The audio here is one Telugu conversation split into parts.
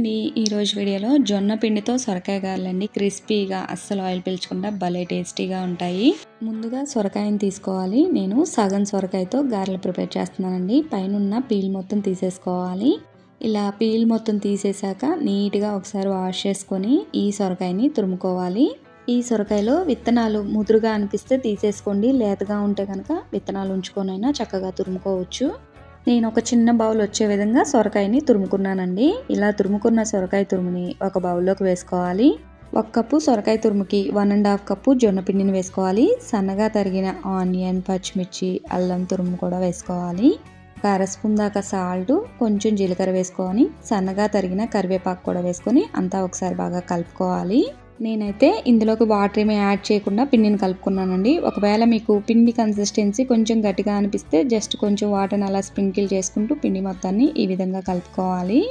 అండి ఈరోజు వీడియోలో జొన్న పిండితో సొరకాయ గారెలండి. క్రిస్పీగా అస్సలు ఆయిల్ పీల్చకుండా భలే టేస్టీగా ఉంటాయి. ముందుగా సొరకాయని తీసుకోవాలి. నేను సగం సొరకాయతో గారెలు ప్రిపేర్ చేస్తున్నానండి. పైన పీల్ మొత్తం తీసేసుకోవాలి. ఇలా పీల్ మొత్తం తీసేసాక నీట్గా ఒకసారి వాష్ చేసుకొని ఈ సొరకాయని తురుముకోవాలి. ఈ సొరకాయలో విత్తనాలు ముదురుగా అనిపిస్తే తీసేసుకోండి. లేతగా ఉంటే కనుక విత్తనాలు ఉంచుకొనైనా చక్కగా తురుముకోవచ్చు. నేను ఒక చిన్న బౌల్ వచ్చే విధంగా సొరకాయని తురుముకున్నానండి. ఇలా తురుముకున్న సొరకాయ తురుముని ఒక బౌల్లోకి వేసుకోవాలి. ఒక కప్పు సొరకాయ తురుముకి వన్ అండ్ హాఫ్ కప్పు జొన్న పిండిని వేసుకోవాలి. సన్నగా తరిగిన ఆనియన్ పచ్చిమిర్చి అల్లం తురుము కూడా వేసుకోవాలి. ఒక అర స్పూన్ దాకా సాల్ట్ కొంచెం జీలకర్ర వేసుకొని సన్నగా తరిగిన కరివేపాకు కూడా వేసుకొని అంతా ఒకసారి బాగా కలుపుకోవాలి. నేనైతే ఇందులోకి వాటర్ ఏమీ యాడ్ చేయకుండా పిండిని కలుపుకున్నానండి. ఒకవేళ మీకు పిండి కన్సిస్టెన్సీ కొంచెం గట్టిగా అనిపిస్తే జస్ట్ కొంచెం వాటర్ని అలా స్ప్రింకిల్ చేసుకుంటూ పిండి మొత్తాన్ని ఈ విధంగా కలుపుకోవాలి.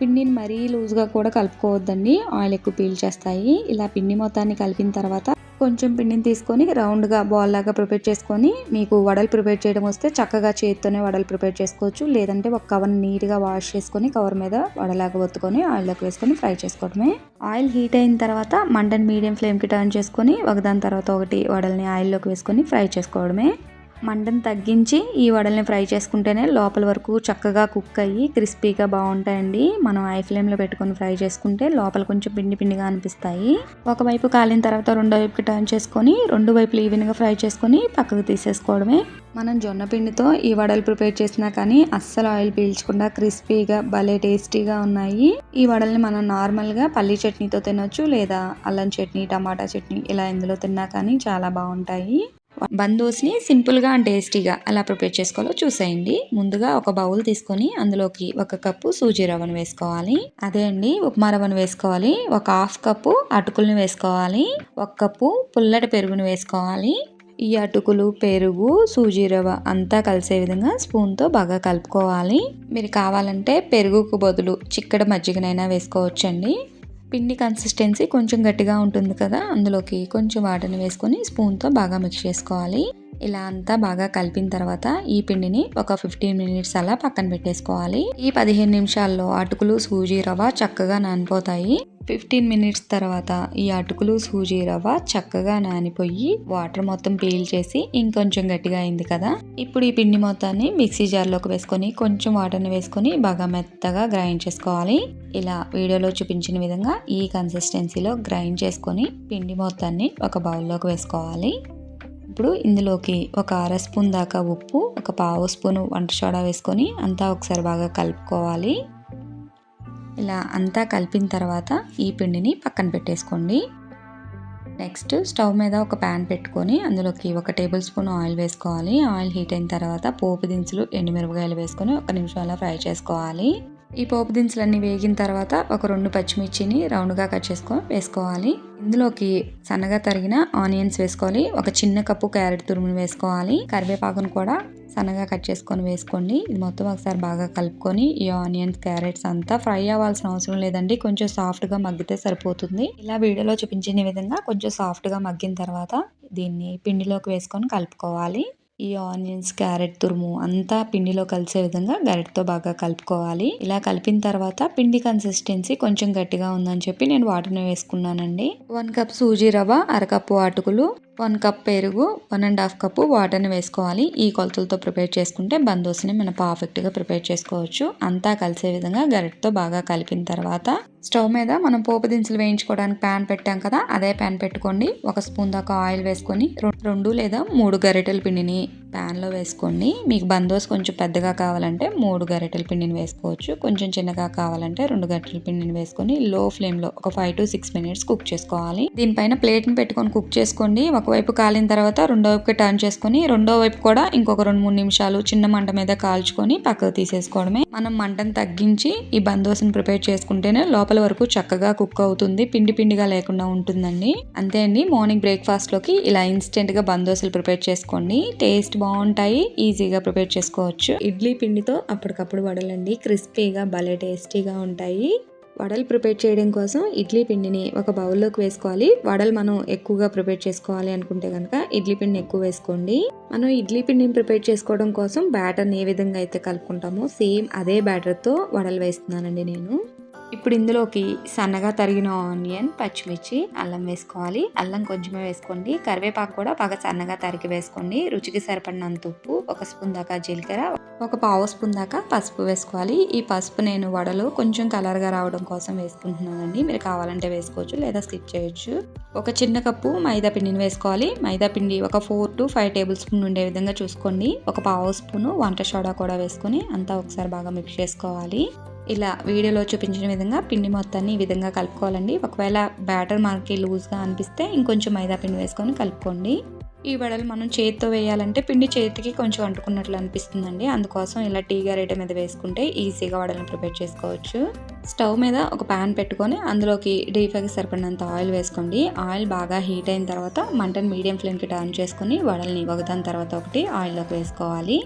పిండిని మరీ లూజ్గా కూడా కలుపుకోవద్దండి. ఆయిల్ ఎక్కువ పీల్చేస్తాయి ఇలా పిండి మొత్తాన్ని కలిపిన తర్వాత కొంచెం పిండిని తీసుకొని రౌండ్గా బాల్ లాగా ప్రిపేర్ చేసుకొని మీకు వడలు ప్రిపేర్ చేయడం వస్తే చక్కగా చేతితోనే వడలు ప్రిపేర్ చేసుకోవచ్చు. లేదంటే ఒక కవర్ నీట్గా వాష్ చేసుకొని కవర్ మీద వడలాగా ఒత్తుకొని ఆయిల్లోకి వేసుకొని ఫ్రై చేసుకోవడమే. ఆయిల్ హీట్ అయిన తర్వాత మంటని మీడియం ఫ్లేమ్కి టర్న్ చేసుకొని ఒకదాని తర్వాత ఒకటి వడల్ని ఆయిల్లోకి వేసుకొని ఫ్రై చేసుకోవడమే. మంటను తగ్గించి ఈ వడల్ని ఫ్రై చేసుకుంటేనే లోపల వరకు చక్కగా కుక్ అయ్యి క్రిస్పీగా బాగుంటాయండి. మనం ఐ ఫ్లేమ్లో పెట్టుకొని ఫ్రై చేసుకుంటే లోపల కొంచెం పిండి పిండిగా అనిపిస్తాయి. ఒకవైపు కాలిన తర్వాత రెండో వైపుకి టర్న్ చేసుకొని రెండు వైపులు ఈవెన్గా ఫ్రై చేసుకొని పక్కకు తీసేసుకోవడమే. మనం జొన్న పిండితో ఈ వడలు ప్రిపేర్ చేసినా కానీ అస్సలు ఆయిల్ పీల్చకుండా క్రిస్పీగా భలే టేస్టీగా ఉన్నాయి. ఈ వడల్ని మనం నార్మల్గా పల్లీ చట్నీతో తినొచ్చు లేదా అల్లం చట్నీ టమాటా చట్నీ ఇలా ఇందులో తిన్నా కానీ చాలా బాగుంటాయి. బందోస్ని సింపుల్గా అండ్ టేస్టీగా అలా ప్రిపేర్ చేసుకోవాలో చూసేయండి. ముందుగా ఒక బౌల్ తీసుకొని అందులోకి ఒక కప్పు సూజీ రవ్వను వేసుకోవాలి. అదే అండి ఉప్మా రవ్వను వేసుకోవాలి. ఒక హాఫ్ కప్పు అటుకులను వేసుకోవాలి. ఒక కప్పు పుల్లటి పెరుగును వేసుకోవాలి. ఈ అటుకులు పెరుగు సూజీ రవ్వ అంతా కలిసే విధంగా స్పూన్తో బాగా కలుపుకోవాలి. మీరు కావాలంటే పెరుగుకు బదులు చిక్కడ మజ్జిగనైనా వేసుకోవచ్చండి. పిండి కన్సిస్టెన్సీ కొంచెం గట్టిగా ఉంటుంది కదా అందులోకి కొంచెం వాటర్ని వేసుకొని స్పూన్తో బాగా మిక్స్ చేసుకోవాలి. ఇలా అంతా బాగా కలిపిన తర్వాత ఈ పిండిని ఒక ఫిఫ్టీన్ మినిట్స్ అలా పక్కన పెట్టేసుకోవాలి. ఈ పదిహేను నిమిషాల్లో అటుకులు సూజీ రవ్వ చక్కగా నానిపోతాయి. ఫిఫ్టీన్ మినిట్స్ తర్వాత ఈ అటుకులు సూజీ రవ్వ చక్కగా నానిపోయి వాటర్ మొత్తం పీల్ చేసి ఇంకొంచెం గట్టిగా అయింది కదా. ఇప్పుడు ఈ పిండి మొత్తాన్ని మిక్సీ జార్లోకి వేసుకొని కొంచెం వాటర్ని వేసుకొని బాగా మెత్తగా గ్రైండ్ చేసుకోవాలి. ఇలా వీడియోలో చూపించిన విధంగా ఈ కన్సిస్టెన్సీలో గ్రైండ్ చేసుకొని పిండి మొత్తాన్ని ఒక బౌల్లోకి వేసుకోవాలి. ఇప్పుడు ఇందులోకి ఒక అర స్పూన్ దాకా ఉప్పు ఒక పావు స్పూన్ వంట సోడా వేసుకొని అంతా ఒకసారి బాగా కలుపుకోవాలి. ఇలా అంతా కలిపిన తర్వాత ఈ పిండిని పక్కన పెట్టేసుకోండి. నెక్స్ట్ స్టవ్ మీద ఒక ప్యాన్ పెట్టుకొని అందులోకి ఒక టేబుల్ స్పూన్ ఆయిల్ వేసుకోవాలి. ఆయిల్ హీట్ అయిన తర్వాత పోపు దినుసులు ఎండుమిరపకాయలు వేసుకొని ఒక నిమిషం అలా ఫ్రై చేసుకోవాలి. ఈ పోపు దినుసులన్నీ వేగిన తర్వాత ఒక రెండు పచ్చిమిర్చిని రౌండ్గా కట్ చేసుకొని వేసుకోవాలి. ఇందులోకి సన్నగా తరిగిన ఆనియన్స్ వేసుకోవాలి. ఒక చిన్న కప్పు క్యారెట్ తురుముని వేసుకోవాలి. కరివేపాకును కూడా సన్నగా కట్ చేసుకొని వేసుకోండి. ఇది మొత్తం ఒకసారి బాగా కలుపుకొని ఈ ఆనియన్స్ క్యారెట్స్ అంతా ఫ్రై అవ్వాల్సిన అవసరం లేదండి. కొంచెం సాఫ్ట్గా మగ్గితే సరిపోతుంది. ఇలా వీడియోలో చూపించిన విధంగా కొంచెం సాఫ్ట్గా మగ్గిన తర్వాత దీన్ని పిండిలోకి వేసుకొని కలుపుకోవాలి. ఈ ఆనియన్స్ క్యారెట్ తురుము అంతా పిండిలో కలిసే విధంగా గరిటతో బాగా కలుపుకోవాలి. ఇలా కలిపిన తర్వాత పిండి కన్సిస్టెన్సీ కొంచెం గట్టిగా ఉందని చెప్పి నేను వాటర్ని వేసుకున్నానండి. వన్ కప్ సూజీ రవ్వ అరకప్పు అటుకులు వన్ కప్ పెరుగు వన్ అండ్ హాఫ్ కప్పు వాటర్ని వేసుకోవాలి. ఈ కొలతలతో ప్రిపేర్ చేసుకుంటే బందోస్ని మనం పర్ఫెక్ట్గా ప్రిపేర్ చేసుకోవచ్చు. అంతా కలిసే విధంగా గరిటతో బాగా కలిపిన తర్వాత స్టవ్ మీద మనం పోపు దినుసులు వేయించుకోవడానికి ప్యాన్ పెట్టాం కదా అదే ప్యాన్ పెట్టుకోండి. ఒక స్పూన్ దాకా ఆయిల్ వేసుకొని రెండు లేదా మూడు గరిటెల పిండిని ప్యాన్లో వేసుకోండి మీకు బందోస్ కొంచెం పెద్దగా కావాలంటే మూడు గరిటెల పిండిని వేసుకోవచ్చు. కొంచెం చిన్నగా కావాలంటే రెండు గరిటెల పిండిని వేసుకొని లో ఫ్లేమ్లో ఒక five to six minutes cook చేసుకోవాలి. దీనిపైన ప్లేట్ని పెట్టుకొని కుక్ చేసుకోండి ఒకవైపు కాలిన తర్వాత రెండో వైపుకి టర్న్ చేసుకొని రెండో వైపు కూడా ఇంకొక రెండు మూడు నిమిషాలు చిన్న మంట మీద కాల్చుకొని పక్కకు తీసేసుకోవడమే. మనం మంటను తగ్గించి ఈ బందోస్ని ప్రిపేర్ చేసుకుంటేనే లోపల వరకు చక్కగా కుక్ అవుతుంది. పిండి పిండిగా లేకుండా ఉంటుందండి. అంతే అండి. మార్నింగ్ బ్రేక్ఫాస్ట్లోకి ఇలా ఇన్స్టెంట్గా బందోసులు ప్రిపేర్ చేసుకోండి. టేస్ట్ బాగుంటాయి ఈజీగా ప్రిపేర్ చేసుకోవచ్చు. ఇడ్లీ పిండితో అప్పటికప్పుడు వడలండి. క్రిస్పీగా భలే టేస్టీగా ఉంటాయి. వడలు ప్రిపేర్ చేయడం కోసం ఇడ్లీ పిండిని ఒక బౌల్లోకి వేసుకోవాలి. వడలు మనం ఎక్కువగా ప్రిపేర్ చేసుకోవాలి అనుకుంటే కనుక ఇడ్లీ పిండిని ఎక్కువ వేసుకోండి. మనం ఇడ్లీ పిండిని ప్రిపేర్ చేసుకోవడం కోసం బ్యాటర్ని ఏ విధంగా అయితే కలుపుకుంటామో సేమ్ అదే బ్యాటర్తో వడలు వేస్తున్నానండి నేను. ఇప్పుడు ఇందులోకి సన్నగా తరిగిన ఆనియన్ పచ్చిమిర్చి అల్లం వేసుకోవాలి. అల్లం కొంచెమే వేసుకోండి. కరివేపాకు కూడా బాగా సన్నగా తరిగి వేసుకోండి. రుచికి సరిపడినంత ఉప్పు ఒక స్పూన్ దాకా జీలకర్ర ఒక పావు స్పూన్ దాకా పసుపు వేసుకోవాలి. ఈ పసుపు నేను వడలు కొంచెం కలర్గా రావడం కోసం వేసుకుంటున్నానండి. మీరు కావాలంటే వేసుకోవచ్చు లేదా స్కిప్ చేయొచ్చు. ఒక చిన్న కప్పు మైదా పిండిని వేసుకోవాలి. మైదా పిండి ఒక four to five tablespoon ఉండే విధంగా చూసుకోండి. ఒక పావు స్పూను వంట సోడా కూడా వేసుకొని అంతా ఒకసారి బాగా మిక్స్ చేసుకోవాలి. ఇలా వీడియోలో చూపించిన విధంగా పిండి మొత్తాన్ని ఈ విధంగా కలుపుకోవాలండి. ఒకవేళ బ్యాటర్ మనకి లూజ్గా అనిపిస్తే ఇంకొంచెం మైదా పిండి వేసుకొని కలుపుకోండి. ఈ వడలు మనం చేతితో వేయాలంటే పిండి చేతికి కొంచెం అంటుకున్నట్లు అనిపిస్తుందండి. అందుకోసం ఇలా టీ గరిటె మీద వేసుకుంటే ఈజీగా వడలను ప్రిపేర్ చేసుకోవచ్చు. స్టవ్ మీద ఒక ప్యాన్ పెట్టుకొని అందులోకి డీప్ సరిపడినంత ఆయిల్ వేసుకోండి. ఆయిల్ బాగా హీట్ అయిన తర్వాత మంటను మీడియం ఫ్లేమ్కి టర్న్ చేసుకొని వడల్ని ఒకదాని తర్వాత ఒకటి ఆయిల్లోకి వేసుకోవాలి.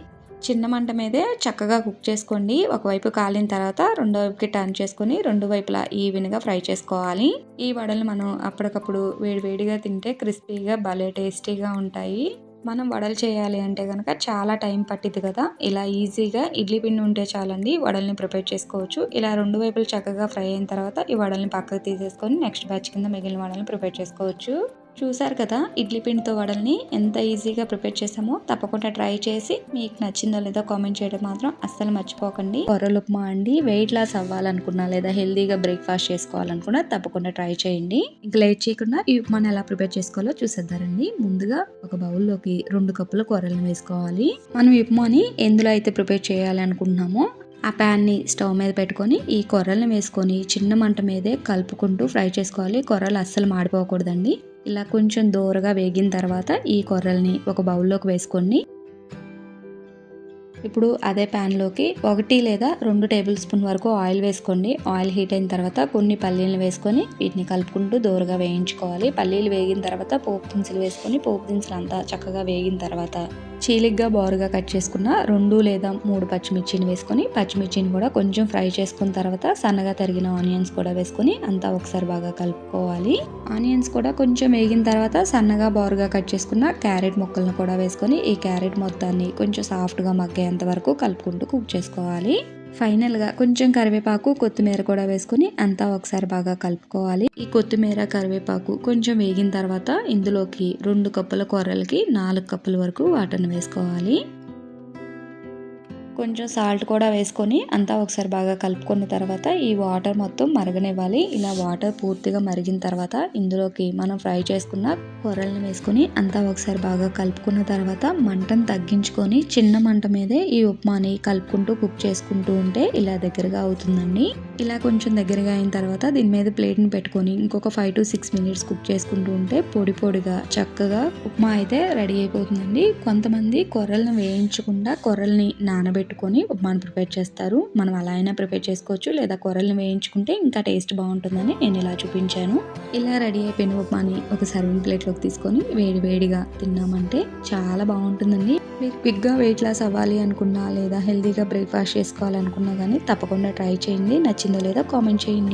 చిన్న మంట మీదే చక్కగా కుక్ చేసుకోండి. ఒకవైపు కాలిన తర్వాత రెండో వైపుకి టర్న్ చేసుకొని రెండు వైపులా ఈవెన్గా ఫ్రై చేసుకోవాలి. ఈ వడలు మనం అప్పటికప్పుడు వేడివేడిగా తింటే క్రిస్పీగా భలే టేస్టీగా ఉంటాయి. మనం వడలు చేయాలి అంటే కనుక చాలా టైం పట్టింది కదా. ఇలా ఈజీగా ఇడ్లీ పిండి ఉంటే చాలండి వడల్ని ప్రిపేర్ చేసుకోవచ్చు. ఇలా రెండు వైపులు చక్కగా ఫ్రై అయిన తర్వాత ఈ వడల్ని పక్కకు తీసేసుకొని నెక్స్ట్ బ్యాచ్ కింద మిగిలిన వడల్ని ప్రిపేర్ చేసుకోవచ్చు. చూసారు కదా ఇడ్లీ పిండితో వడల్ని ఎంత ఈజీగా ప్రిపేర్ చేసామో తప్పకుండా ట్రై చేసి మీకు నచ్చిందో లేదో కామెంట్ చేయడం మాత్రం అస్సలు మర్చిపోకండి. కొర్రలు ఉప్మా అండి. వెయిట్ లాస్ అవ్వాలనుకున్నా లేదా హెల్దీగా బ్రేక్ఫాస్ట్ చేసుకోవాలనుకున్నా తప్పకుండా ట్రై చేయండి. ఇంకా లేట్ చేయకుండా ఈ ఉప్మాని ఎలా ప్రిపేర్ చేసుకోవాలో చూసేద్దారండి. ముందుగా ఒక బౌల్లోకి రెండు కప్పుల కూరలను వేసుకోవాలి. మనం ఈ ఉప్మాని ఎందులో అయితే ప్రిపేర్ చేయాలి అనుకుంటున్నామో ఆ ప్యాన్ని స్టవ్ మీద పెట్టుకొని ఈ కొర్రలను వేసుకొని చిన్న మంట మీదే కలుపుకుంటూ ఫ్రై చేసుకోవాలి. కొర్రలు అస్సలు మాడిపోకూడదండి. ఇలా కొంచెం దూరగా వేగిన తర్వాత ఈ కొర్రల్ని ఒక బౌల్లోకి వేసుకొని ఇప్పుడు అదే ప్యాన్లోకి ఒకటి లేదా రెండు టేబుల్ స్పూన్ వరకు ఆయిల్ వేసుకోండి. ఆయిల్ హీట్ అయిన తర్వాత కొన్ని పల్లీలను వేసుకొని వీటిని కలుపుకుంటూ దూరగా వేయించుకోవాలి. పల్లీలు వేగిన తర్వాత పోపు దినుసులు వేసుకొని పోపు దినుసులు అంతా చక్కగా వేగిన తర్వాత చీలిగ్గా బోరుగా కట్ చేసుకున్న రెండు లేదా మూడు పచ్చిమిర్చిని వేసుకొని పచ్చిమిర్చిని కూడా కొంచెం ఫ్రై చేసుకున్న తర్వాత సన్నగా తరిగిన ఆనియన్స్ కూడా వేసుకొని అంతా ఒకసారి బాగా కలుపుకోవాలి. ఆనియన్స్ కూడా కొంచెం వేగిన తర్వాత సన్నగా బోరుగా కట్ చేసుకున్న క్యారెట్ ముక్కలను కూడా వేసుకొని ఈ క్యారెట్ మొత్తాన్ని కొంచెం సాఫ్ట్గా మగ్గేంత వరకు కలుపుకుంటూ కుక్ చేసుకోవాలి. ఫైనల్గా కొంచెం కరివేపాకు కొత్తిమీర కూడా వేసుకుని అంతా ఒకసారి బాగా కలుపుకోవాలి. ఈ కొత్తిమీర కరివేపాకు కొంచెం వేగిన తర్వాత ఇందులోకి రెండు కప్పుల కూరలకి నాలుగు కప్పుల వరకు వాటర్ని వేసుకోవాలి. కొంచెం సాల్ట్ కూడా వేసుకొని అంతా ఒకసారి బాగా కలుపుకున్న తర్వాత ఈ వాటర్ మొత్తం మరగనివ్వాలి. ఇలా వాటర్ పూర్తిగా మరిగిన తర్వాత ఇందులోకి మనం ఫ్రై చేసుకున్న కూరల్ని వేసుకొని అంతా ఒకసారి బాగా కలుపుకున్న తర్వాత మంటను తగ్గించుకొని చిన్న మంట మీదే ఈ ఉప్మాని కలుపుకుంటూ కుక్ చేసుకుంటూ ఉంటే ఇలా దగ్గరగా అవుతుందండి. ఇలా కొంచెం దగ్గరగా అయిన తర్వాత దీని మీద ప్లేట్ని పెట్టుకొని ఇంకొక five to six minutes cook చేసుకుంటూ ఉంటే పొడి పొడిగా చక్కగా ఉప్మా అయితే రెడీ అయిపోతుందండి. కొంతమంది కొర్రలను వేయించకుండా కొర్రల్ని నానబెట్టి పెట్టుకొని ఉప్మాను ప్రిపేర్ చేస్తారు. మనం అలా అయినా ప్రిపేర్ చేసుకోవచ్చు. లేదా కూరల్ని వేయించుకుంటే ఇంకా టేస్ట్ బాగుంటుందని నేను ఇలా చూపించాను. ఇలా రెడీ అయిపోయిన ఉప్మాని ఒక సర్వింగ్ ప్లేట్లోకి తీసుకొని వేడి వేడిగా తిన్నామంటే చాలా బాగుంటుందండి. మీరు క్విక్గా వెయిట్ లాస్ అవ్వాలి అనుకున్నా లేదా హెల్తీగా బ్రేక్ఫాస్ట్ చేసుకోవాలనుకున్నా కానీ తప్పకుండా ట్రై చేయండి. నచ్చిందో లేదో కామెంట్ చేయండి.